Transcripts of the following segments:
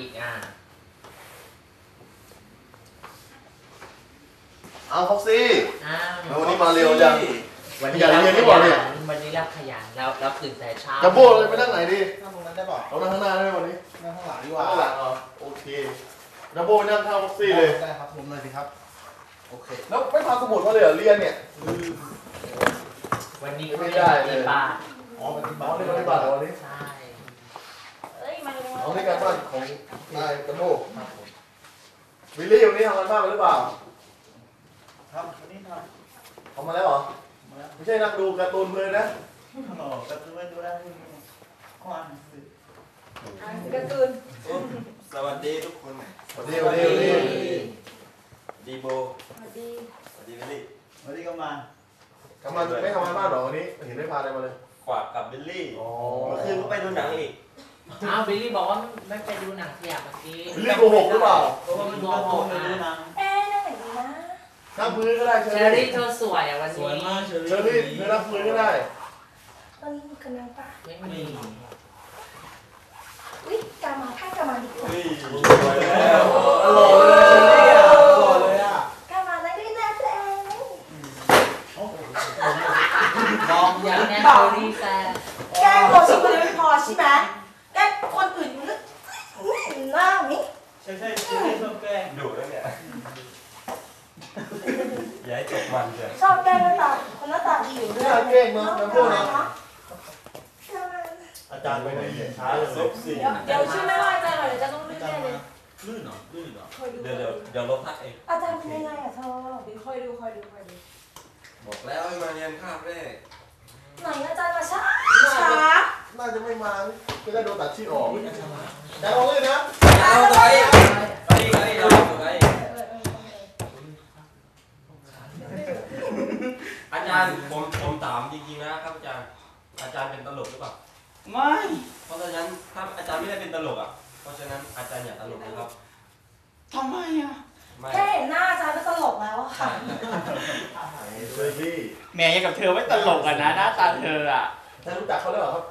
อีกอะเอาฟ็อกซี่อ้าวแล้ววันนี้มาเร็วจัง วันนี้ขยันเราเรียนขนี่หว่ายัเนี่ยนวันนี้เราขยันเราเราตื่นแต่เช้าจะโบ้เลยไปนั่งไหนดีนั่งตรงนั้นได้ป่ะเรานั่งข้างหน้าได้ไหมวันนี้ นั่งข้างหลังดีกนั่ว่างข้างหลังเหรอโอเคจะโบ้ไปนั่งข้างฟ็อกซี่เลยได้ครับผมเลยสิครับ โอเค แล้วไม่พาสมุดมาเลยเหรอเรียนเนี่ย วันนี้ไม่ได้เลยปฏิบัติอ๋อปฏิน้บัองตินี่ปฏิบัติเหรอวันนี้ใช่เอ้ยมาเร็วน้การบ้านของนายกระโบ้ครับผมวิลลี่วันนี้ทำกันบ้านมาหรือเปล่าครับวันนี้ททำมาแล้วเหรอำมาแล้วไม่ใช่นั่งดูการ์ตูนเลยนะโอ้กระตุ้นไม่ดูได้ที่อ่านหนังสืออ่านการ์ตูนสวัสดีทุกคนสวัสดีสวัสดีสวัสดีดีโบสวัสดีสวัสดีวิลลี่วันนี้ก็มาทำมาไม่ทำงานบ้านเหรอวันนี้เห็นไม่พาอะไรมาเลย ขวากกับบิลลี่อ๋อ เมื่อคืนก็ไปดูหนังอีก อ้าวบิลลี่บอกว่าไม่ไปดูหนังเสียเมื่อกี้วิลลี่โกหกหรือเปล่าเพราะว่ามันดูโกการ์หตูนกไม่ดูหนัอะงเอ๊ะนั่งไหนดีนะนั่งพื้นก็ได้เชเชออรี่รี่เธอสวยอะวันสนี้วยมากเชอเชอรี่เธอนั่งพื้นก็ได้ตอนนี้มีกันยังปะไม่มีอุ้ยกามาถ้ากามาดีกว่าเฮ้ยสวยแล้วหล่อเลยเชอรี่อะหล่อเลยอะกามาได้ด้วยนะตัวเองมองอย่างเนี้ยเชอรี่แซ่บแกล้งโมชิคนเดียวไม่พอใช่ไหมแกล้งคนอื่นนึกหน้า มิใช่ใช่ใช่ชอบแกล้งดุแล้วเนี่ยอย่าให้จบมันเถอะชอบแกล้งหน้าตาคนหน้าตาดีอยู่ด้วยน่าเก่งเนาะนะพวกนี้อาจารย์ไปไหนเนี่ยช้าเลยซุปสิเดี๋ยวเดี๋ยวชื่อไม่ว่าอาจารย์หน่อยเดี๋ยวจะต้องลื่นอาจารแน่ย์เลมายลื่นเหรอลื่นเหรอคอยดูเดี๋ยวเดี๋ยวเดี๋ยวลบทักเองอาจารย์เป็นยังไงอะเธอเดี๋ยวคอยดูคอยดูคอยดูบอกแล้วให้มาเรียนคาบแรกไหนอาจารย์มาช้าช้าน่า จะไม่มาจะได้โดนตัดชื่อออกแต่ลองเลยนะเอาไปไปไปเราไปอาจารย์ผมผมถามจริงๆนะครับอาจารย์อาจารย์เป็นตลกหรือเปล่าไม่ เพราะฉะนั้นถ้าอาจารย์ไม่ได้เป็นตลกอะ เพราะฉะนั้นอาจารย์อย่าตลกนะครับทำไมอะแค่เห็นหน้าอาจารย์ก็ตลกแล้วอะค่ะเชอรี่แหม่ยังกับเธอไม่ตลกอะนะหน้าตาเธออะท่านรู้จักเขาแล้วเหรอครับ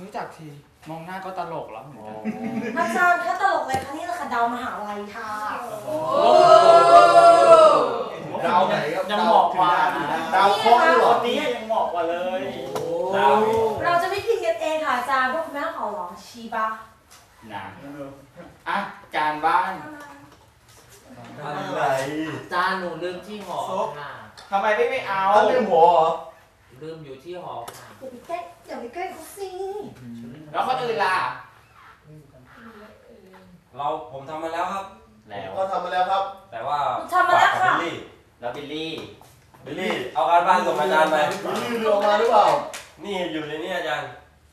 รู้จักที มองหน้าก็ตลกแล้วเหมือนกันอาจารย์แค่ตลกเลยค่ะนี่แหละค่ะดาวมหาลัยค่ะ ดาวไหนครับยังเหมาะกว่าดาวเคราะห์ด้วยเหรอคนนี้ยังเหมาะกว่าเลยดาวเราจะไม่กินกันเองค่ะอาจารย์พวกแม่ขอร้องชีบะนะอะการบ้าน อะไรจานหนูลืมที่หอค่ะทำไมไม่ไม่เอาท่านลืมหัวเหรอ ลืมอยู่ที่หอค่ะอย่าไปแกล้งอย่าไปแกล้งเขาสิแล้วคนอื่นล่ะ เราผมทำมาแล้วครับ แล้ว ก็ทำมาแล้วครับ แต่ว่าทำมาแล้วค่ะฝกกับบิลลี่แล้วบิลลี่ บิลลี่ เอาการบ้านส่งอาจารย์ไปวิลลี่ลืมออกมาหรือเปล่า นี่อยู่ในนี้อาจารย์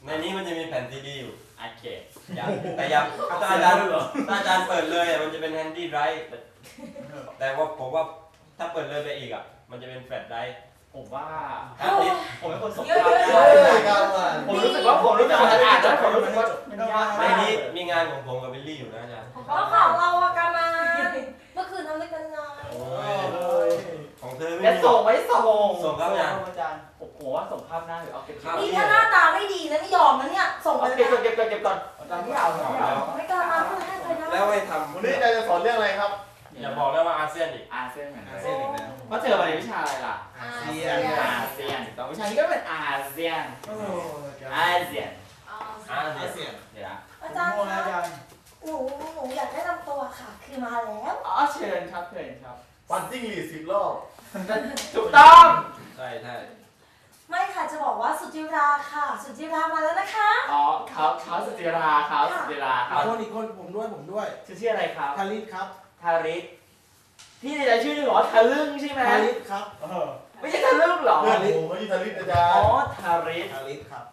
ในนี้มันจะมีแผ่นซีดีอยู่โอเคอย่าแต่อย่าถ้าอาจารย์ถ้าอาจารย์เปิดเลยอะมันจะเป็นแฮนดี้ไดรฟ์แต่ว่าผมว่าถ้าเปิดเลยไปอีกอะ มันจะเป็นแฟลชไดรฟ์ ผมว่าผมเป็นคนสงเยอะสารเยอะเยเฮ้อะยการมาผมรู้สึกว่าผมรู้สึกว่าอานแล้วผมรู้สึกว่ามันยากในนี้มีงานของผมกับบิลลี่อยู่นะอาจารย์เพราะของเราอะกามาเมื่อคืนทำด้วยกันไงโอ้ยของเธอไม่จะมีส่งไม่ส่งส่งครับอาจารย์ผมผมว่าส่งภาพหน้าหรือเอาเก็บครับนี่ถ้าหน้าตาไม่ดีนะไม่ยอมนะเนี่ยส่งไปเอาเก็บก่อนเก็บก่อนเก็บก่อนอาจารย์ไม่เอาไม่เอาไม่กล้ามาเพื่อให้ใครได้แล้วไม่ทำวันนี้อาจารย์จะสอนเรื่องอะไรครับ อย่าบอกแล้วว่าอาเซียนอีก อาเซียนเหมือนกันเส้นอีกแล้ว เพราะเธอมาในวิชาอะไรล่ะ อาเซีเซียยนนอาเซียนถูกต้องวิชานี้ก็เป็นอาเซียน โอ้อาเซียนอาเซียนเสียงเดี๋ยวนะอาจารย์โง่นะคะอาจารย์หนูหนูอยากแนะนำตัวค่ะ คือมาแล้วอ๋อเชิญครับเชิญครับ ปันจิ้งหรีดสิบรอบถูกต้อง ใช่ใช่ไม่ค่ะจะบอกว่าสุจิราค่ะ สุจิรามาแล้วนะคะ อ๋อเขาเขาสุจิราเขาสุจิราคอีรักบคนอีกคนผมด้วยผมด้วย ชื่อชื่ออะไรครับทาริสครับ ทาริสพี่ในใจชื่อหนึ่งเหรอทะลึ่งใช่ไหมทาริสครับเออไม่ใช่ทะลึ่งเหรอเพื่อนผมเขาอยู่ทาริสอาจารอ๋อย์ทาริสทาริสครับ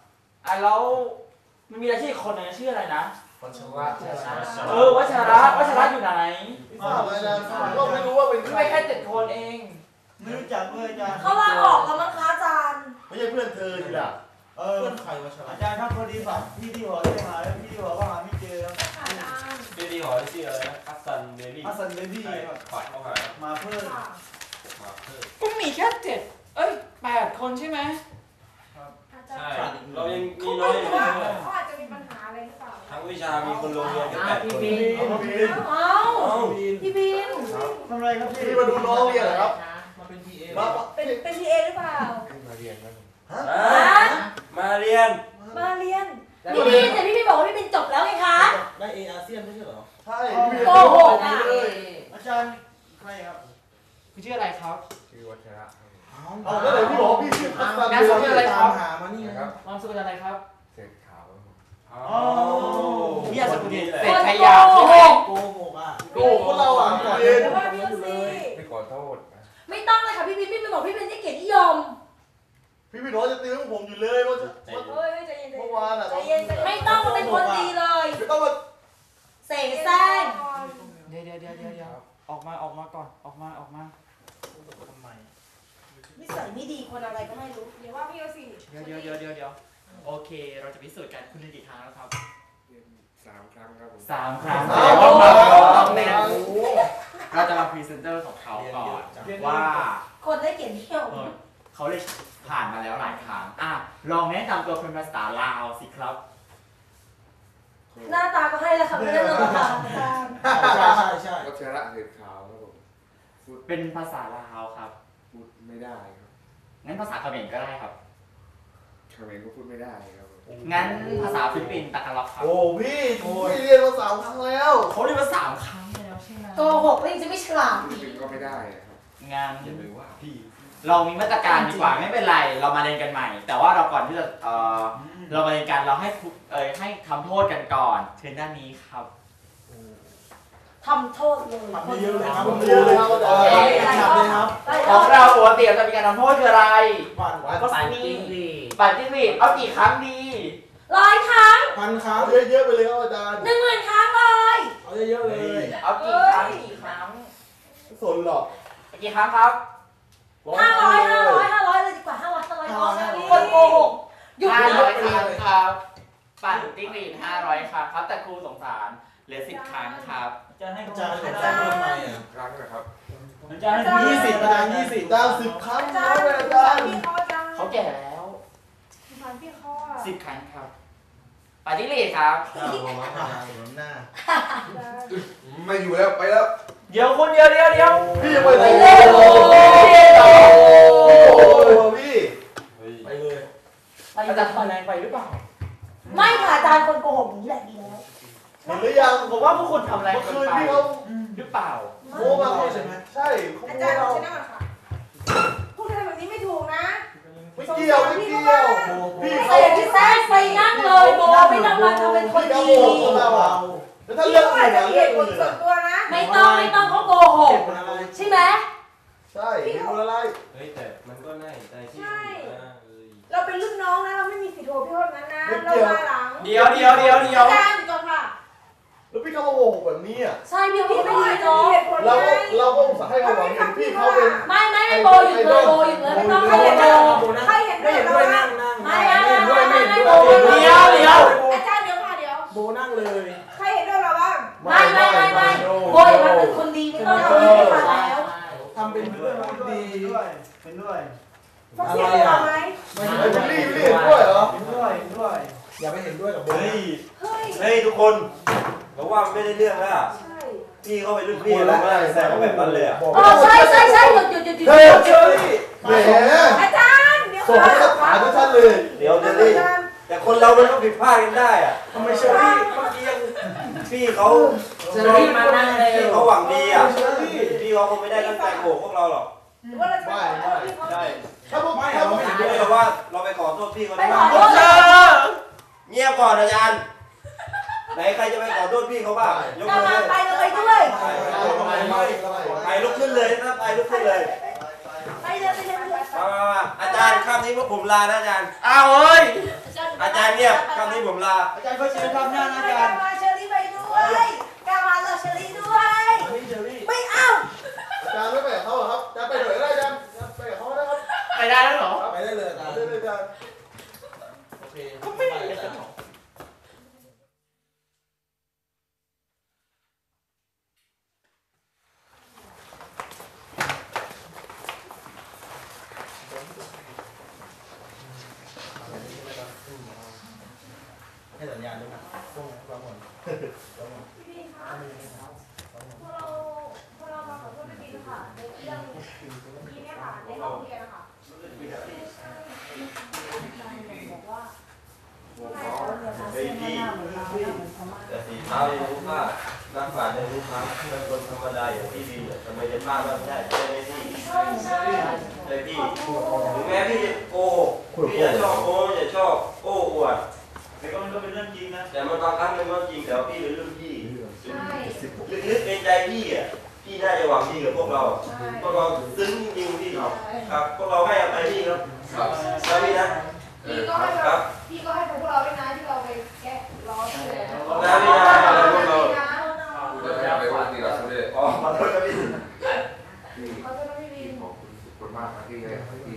อะแล้วมันมีอาชีพคนหนึงชื่ออะไรนะ วันชระเออวัชระวัชระอยู่ไหนทราบไหมนะก็ไม่รู้ว่าเป็นใครไม่แค่เจ็ดคนเอง ไม่รู้จักเลยอาจารย์เขาลาออกแล้วมั้งคะอาจารย์ไม่ใช่เพื่อนเธอทีละเออเพื่อนใครวะอาจารย์ครับพอดีฝากพี่ที่หอได้มาแล้วพี่ที่หอก็หาไม่เจอครับ อาจารย์ชื่อที่หอชื่ออะไรนะคัสซันเบบี้ฮัสซันเบบี้ใช่ครับฝากเข้าหามาเพิ่มค่ะมาเพิ่มก็มีแค่เจ็ดเอ้ยแปดคนใช่ไหมอาจารใช่ เรายังมีน้อยอยู่ว่าเลยเขาอาจจะมีปัญหาอะไรหรือเปล่าทั้งวิชามีคนลงเรียนแค่แปอ้าวดพี่บินเอาพี่เอ้าเอ้าพี่บินทำไรครับพี่พี่มาดูน้องเรียนเหรอครับมาเป็นพีเอมาเป็นเป็นพีเอหรือเปล่ามาเรียนครับฮะมาเรียนมาเรียน พี่บินแต่พี่บินบอกว่าพี่บินจบแล้วไงคะ ได้เออาเซียนไม่ใช่เหรอ ใช่โกหกอะอาจารย์ใครครับคุณชื่ออะไรครับ ชื่อวัชระครับเอาแล้วไหนพี่บอกว่าพี่ชื่อพัสนามสกุลอะไรครับหามานี่นะครับนามสกุลอะไรครับ เศษขาวครับผมอ๋อพี่อาสกุลนี่แหละเศษขยะโกหกโกหกอะโกหกพวกเราอะเรียนเดี๋ยวว่าพี่สิไม่ขอโทษนะไม่ต้องเลยค่ะพี่บินพี่บินบอกพี่บินได้เกียรตินิยม พี่พี่น้องจะตีผมอยู่เลยว่าจะใจเย็นเฮ้ยใจเย็นเมื่อวานอะใจเย็นไม่ต้องมันเป็นคนดีเลย ไม่ต้องมาเสกแซ่งเดี๋ยวเดี๋ยวเดี๋ยวเดี๋ยวเดี๋ยวออกมาออกมาก่อนออกมาออกมาทำไมนิสัยไม่ดีคนอะไรก็ไม่รู้ เดี๋ยวว่าพี่เอาสิเดี๋ยวเดี๋ยวเดี๋ยวเดี๋ยวเดี๋ยวโอเค เราจะพิสูจน์กันคุณเรียนกี่ครั้งแล้วครับเรียนสามครั้งครับผมสามครั้งเอาแต่ว่ามาเราต้องแน่โอ้โหเราจะมาพรีเซนเตอร์ของเขาก่อนว่าคนได้เกียรตินิยมเออเขาเลย ผ่านมาแล้วหลายครั้งอะลองแนะนำตัวเป็นภาษาลาวสิครับหน้าตาก็ให้แล้วค่ะไม่ได้เรื่องค่ะใช่ใช่ใช่วัชระเศษขาวครับผมเป็นภาษาลาวครับ พูดไม่ได้ครับงั้นภาษาเขมรก็ได้ครับเขมรก็พูดไม่ได้ครับผมงั้นภาษาฟิลิปปินส์ตะกันล็อกครับโอ้พี่พี่เรียนมาสามครั้งแล้วเขาเรียนมาสามครั้งแล้วใช่ไหมโกหกแล้วยังจะไม่ฉลาดพูดถึงก็ไม่ได้ครับงานอย่าไปว่าพี่ เรามีมาตรการดีกว่าไม่เป็นไร เรามาเรียนกันใหม่ แต่ว่าเราก่อนที่จะเออเรามาเรียนกันเราให้ครูเออให้ทำโทษกันก่อน เชิญด้านนี้ครับ ทำโทษเลยทำเยอะเลยครับผมเรียนเลยครับอาจารเอย์อทำเลยครับได้ของเราปกติเราจะมีการทำโทษคืออะไรหวานวันก็ก็สนี่ปัดจิ้งหรีดเอากี่ครั้งดีร้อยครั้งพันครั้งเอาเยอะๆไปเลยครับอาจารย์หนึ่งหมื่นครั้งเลยเอาเยอะๆเลย เอากี่ครั้งกี่ครั้งไม่สนหรอกกี่ครั้งครับ ห้าร้อยห้าร้อยห้าร้อยเลยดีกว่าห้าร้อยห้าร้อยคนโกหกหยุดห้าหยุร้อดยครั้งครับ ปั่นจิ้งหรีดห้าร้อยครั้งครับ แต่ครูสงสารเหลือสิบครั้งครับอาจารย์ให้อาจารย์อาจารย์ทำไมอะครั้งนะครับอาจารย์ให้ยี่สิบอาจารย์ยี่สิบอาจารย์สิบครั้งอานะจารย์อาจารย์พี่เขาอาจารย์เขาแก่แล้วฟังพี่เขาอะสิบครั้งครับปั่นจิ้งหรีดครับหน้าไม่อยู่แล้วไปแล้ว เดี๋ยวคนเดี๋ยวเดี๋ยวเดี๋ยวพี่ยังไปไหนเล่นโอ้โอ้โหพี่เฮ้ยไปเลยอาจารย์ทำแรงไปหรือเปล่า ไม่ค่ะอาจารย์คนโกหกนี้แหละดีแล้วเห็นหรือยังผมว่าพวกคุณทำแรงเมื่อคืนพี่เขาหรือเปล่าโม้มาเขาใช่ไหมใช่อาจารย์เราชนะค่ะพูดอะไรแบบนี้ไม่ถูกนะไม่เกี่ยวไม่เกี่ยวพี่ใส่เขาที่แซ่ไปนั่งเลยโบไม่ต้องมาทำเป็นคนดี พี่เขาโกหกเราอะแล้วถ้าเรื่องอื่นอะเรื่องอื่นอะไม่ต้องไม่ต้องเขาโกหกเป็นอะไรใช่ไหมใช่พี่ดูอะไรเฮ้ยแต่มันก็น่าเห็นใจที่ใช่อยู่นะเอ้ยเราเป็นรุ่นน้องนะเราไม่มีสิทธิ์โทรพี่โทษนั้นนะเรามาหลังเดี๋ยวเดี๋ยวเดี๋ยวเดี๋ยวอาจารย์ก่อนค่ะแล้วพี่เขามาโกหกแบบนี้อะใช่พี่พี่ไม่เขาดีอาจจะเนาะมีเหตุผลเราไงก็เราก็อุตส่าห์ให้เขาหวังเห็นพี่เขาเป็นไม่ไม่ไม่โบหยุดเลยโบหยุดเลยไม่ต้องใครให้เห็นโบด้วยใครเห็นด้วยไม่เห็นเราด้วยว่านั่งนั่งไม่ไม่ไม่เห็นด้วยไม่ไม่ไม่เห็นโบด้วยเดี๋ยวเดี๋ยวอาจารย์เดี๋ยวค่ะเดี๋ยว โบนั่งเลย ใครเห็นด้วยเราบ้าง ไม่ไม่ไม่ไม่โบอย่ามา เป็นคนดีไม่ต้องทำดีไม่ทันแล้วทำเป็นเพื่อนพูดดีด้วยเป็นด้วยฟังเสียงเราไหมไม่ไอ้บิลลี่บิลลี่เห็นด้วยเหรอ เห็นด้วยเห็นด้วย อย่าไปเห็นด้วยกับโบเฮ้ย เฮ้ย เฮ้ยทุกคนผมว่ามันไม่ได้เรื่องแล้วอะใช่พี่เขาเป็นรุ่นพี่แล้วไม่ได้แซงเขาแบบนั้นเลยอะบอกอ๋อใช่ใช่ใช่หยุดหยุดหยุดหยุดเฮ้ยหยุดเฮ้ยแหมอาจารย์ เดี๋ยวส่งให้กับฐานทุกท่านเลย เดี๋ยวเจอาลลี่จารย์แต่คนเรามันก็ผิดพลาดกันได้อะทำไมเชอรี่เมื่อกี้ยังพี่เขา เชอรี่มานั่งเลยพี่เขาหวังดีอะเชอรี่พี่เขาคงไม่ได้ตั้งใจโกหกพวกเราหรอกหรือว่าเราจะขอโทษพี่เขาใช่ถ้าพวกไม่ถ้าพวกไม่ไม่แต่ว่าเราไปขอโทษพี่เขาไปได้ขอโทษเออเงียบก่อนอาจารย์ไหนใครจะไปขอโทษพี่เขาบ้างยกกำมือลังเลยไปเลยด้วยใครลุกขึ้นเลยนะใครลุกขึ้นเลยไปเลยไปเลยไปเลยมามามาอาจารย์คำนี้พวกผมลานะอาจารย์อ้าวเอ้ยอาจารย์เงียบคำนี้ผมลาอาจารย์ก็เชิญครับหน้านะไปอาจารย์มาเชอรี่ไปด้วย ไปได้แล้วเหรอ ไปได้เลยอาจารย์ได้โอเคไม่ได้เลยหรอให้าณด้วยะพวกนี้บางคนางคนพี่เราพวกเรามาขอโทษด้วยค่ะในเรื่องนี้เนี่ยค่ะในห้องเรียนนะคะ ไอ้ที่ถ้ารู้ภาพนักป่าชญ์ยังรู้ภมันคนธรรมดาอย่างที่ดีเนี่ยทำไมจะพลาดไม่ได้ใช่ไหมพี่ใช่พี่รือแม้พี่ อ๋อขอโทษครับพี่ขอโทษครับพี่วินขอบคุณสุดมากครับที่ได้ที่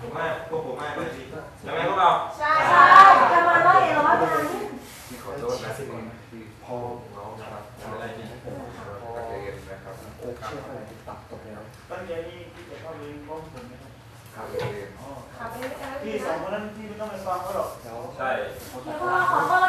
ผมมากพวกผมมากเลยพี่ใช่ไหมพวกเรา ใช่ใช่จะมาว่าเองหรอว่าจะที่ขอโทษนะที่ที่พ่องน้องนะครับอะไรนี่ตัอเรียนะครับโอ้ชื่ออะไรตัดตกแล้วตั้งใจนี่ที่จะเข้าเรียนพ่อผมนะครับครับเรียนพี่สองคนนั้นพี่ไม่ต้องไปฟังเขาหรอกใช่ขอโทษ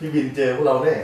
พี่บินเจอพวกเราแน่